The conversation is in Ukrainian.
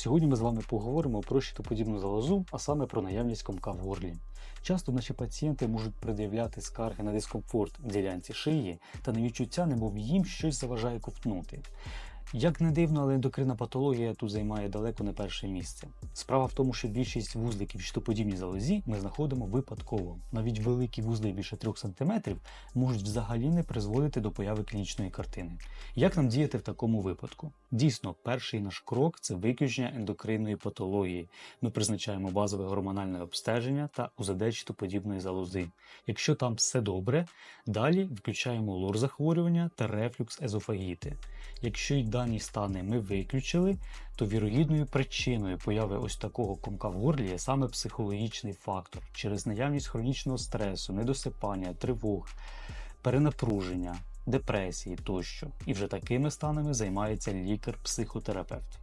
Сьогодні ми з вами поговоримо про щитоподібну залозу, а саме про наявність комка в горлі. Часто наші пацієнти можуть пред'являти скарги на дискомфорт в ділянці шиї та на відчуття, немов їм щось заважає ковтнути. Як не дивно, але ендокринна патологія тут займає далеко не перше місце. Справа в тому, що більшість вузликів в щитоподібній залозі ми знаходимо випадково. Навіть великі вузли більше 3 см можуть взагалі не призводити до появи клінічної картини. Як нам діяти в такому випадку? Дійсно, перший наш крок це виключення ендокринної патології. Ми призначаємо базове гормональне обстеження та УЗД щитоподібної залози. Якщо там все добре, далі включаємо лор захворювання та рефлюкс езофагіти. Якщо й дані стани ми виключили, то вірогідною причиною появи ось такого комка в горлі є саме психологічний фактор через наявність хронічного стресу, недосипання, тривог, перенапруження, депресії тощо. І вже такими станами займається лікар-психотерапевт.